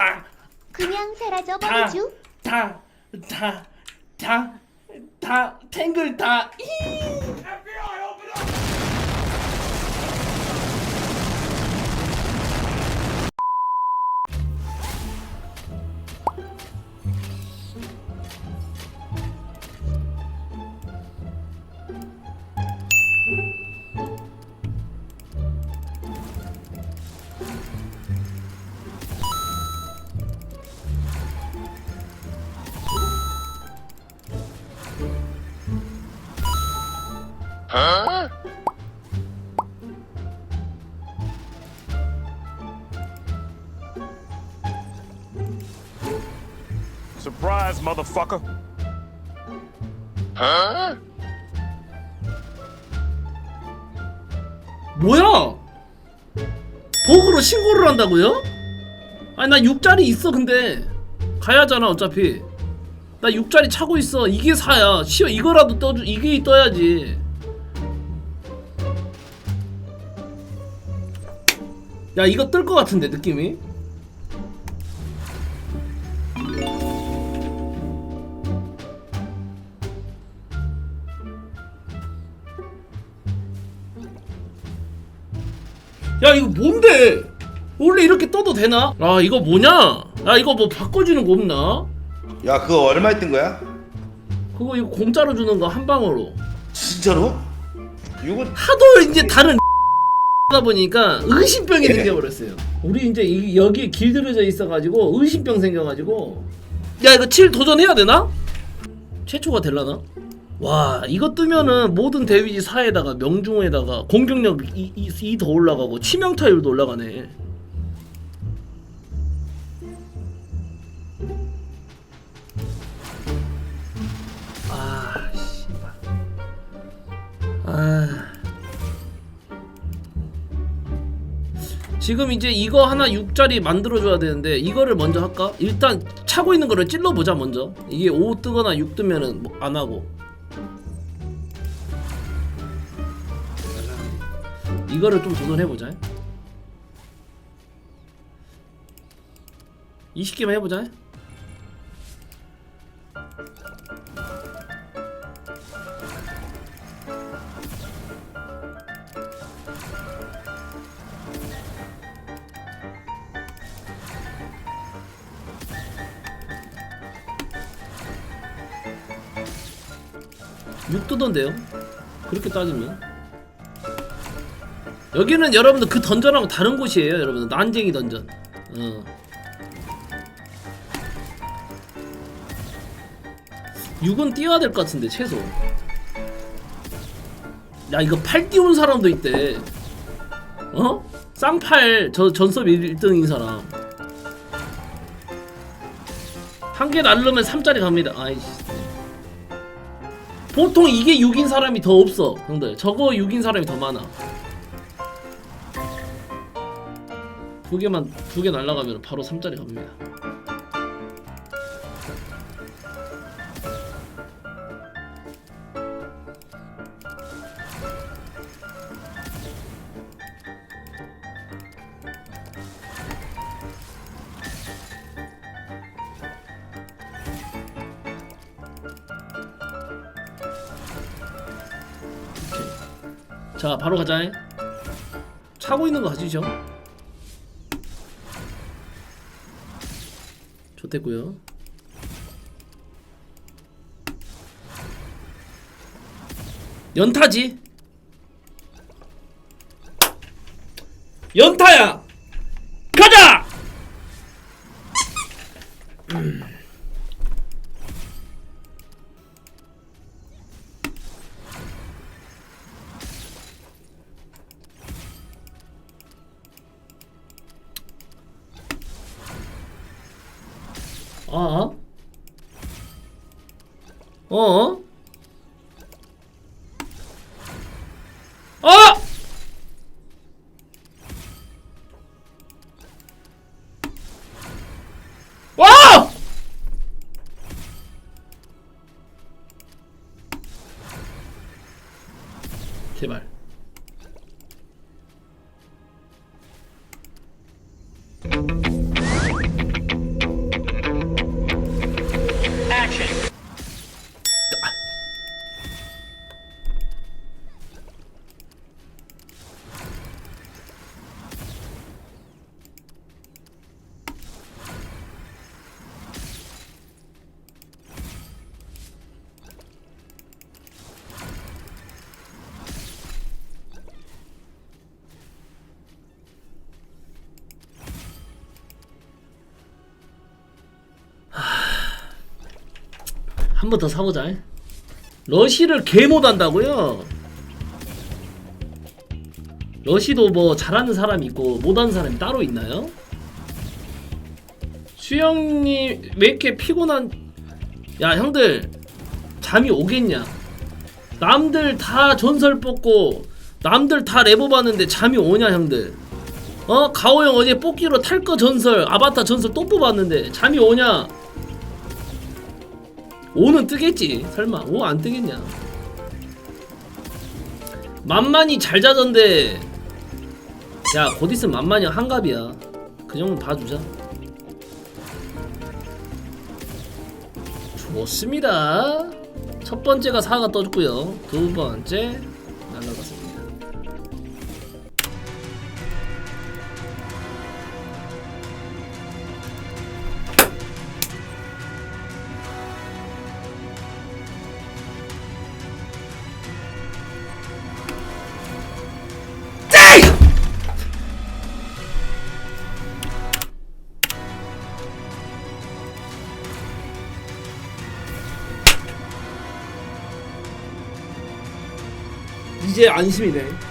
다, 그냥 사라져 버리죠. 다, 다, 다, 다, 탱글 다. 이. Surprise, motherfucker. 뭐야? 버그로 신고를 한다고요? 아니 나 6짜리 있어 근데 가야잖아 어차피 나 6짜리 차고 있어 이게 4야 시어 이거라도 떠주 이게 떠야지 야 이거 뜰 것 같은데 느낌이 야 이거 뭔데 원래 이렇게 떠도 되나? 아 이거 뭐냐? 야 이거 뭐 바꿔주는 거 없나? 야 그거 얼마에 뜬 거야? 그거 이거 공짜로 주는 거 한 방으로 진짜로? 이거 하도 이제 다른 다 보니까 의심병이 생겨버렸어요. 우리 이제 이, 여기에 길들여져 있어가지고 의심병 생겨가지고 야 이거 7 도전해야 되나? 최초가 될라나? 와 이거 뜨면은 모든 데미지 4에다가 명중에다가 공격력 2, 2, 2더 올라가고 치명타율도 올라가네. 지금 이제 이거 하나 6짜리 만들어줘야 되는데 이거를 먼저 할까? 일단 차고 있는 거를 찔러보자 먼저. 이게 5 뜨거나 6 뜨면은 뭐 안 하고. 이거를 좀 도전해보자. 20개만 해보자 육 뜨던데요? 그렇게 따지면? 여기는 여러분들 그 던전하고 다른 곳이에요 여러분들. 난쟁이 던전. 어. 육은 띄워야 될 것 같은데 최소. 야 이거 팔 띄운 사람도 있대. 어? 쌍팔 저 전섭 1등인 사람. 한 개 날르면 3짜리 갑니다. 아이씨 보통 이게 6인 사람이 더 없어 형들. 저거 6인 사람이 더 많아. 두 개만 두 개 날라가면 바로 3짜리 갑니다 자 바로 가자. 차고 있는 거 가지죠. 좋댔고요. 연타지. 연타야 어? 어? 아! 와! 제발. 한 번 더 사보자. 러시를 개 못한다고요? 러시도 뭐 잘하는 사람이 있고 못하는 사람이 따로 있나요? 수영님 왜 이렇게 피곤한? 야 형들 잠이 오겠냐? 남들 다 전설 뽑고 남들 다 레버 봤는데 잠이 오냐 형들? 어 가오 형 어제 뽑기로 탈거 전설 아바타 전설 또 뽑았는데 잠이 오냐? 오는 뜨겠지. 설마. 오안 뜨겠냐? 만만히 잘 자던데. 야곧 있으면 만만히 한갑이야. 그 정도 봐주자. 좋습니다. 첫 번째가 사가 떠줬고요. 두 번째 이제 안심이네.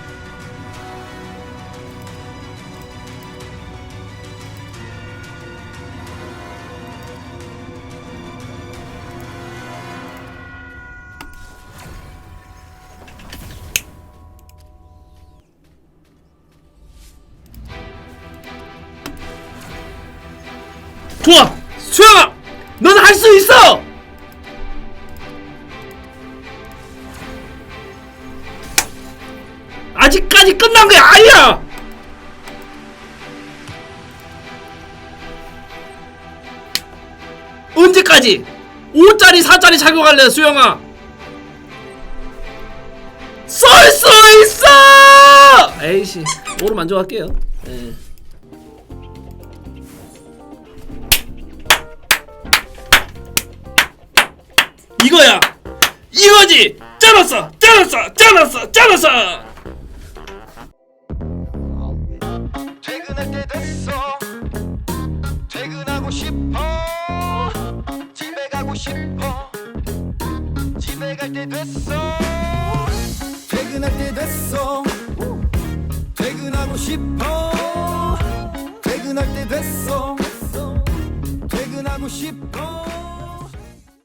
좋아! 수영아! 넌할수 있어! 아직까지 끝난 게 아니야! 언제까지? 5짜리 4짜리 착용할래 수영아 쏠 수 있어! 에이씨 오로 만족할게요 예. 이거야. 이거지. 잘랐어. 잘랐어. 잘랐어. 잘랐어. 퇴근할 때 됐어. 퇴근하고 싶어. 집에 가고 싶어. 집에 갈 때 됐어. 퇴근할 때 됐어. 퇴근하고 싶어. 퇴근할 때 됐어. 퇴근하고 싶어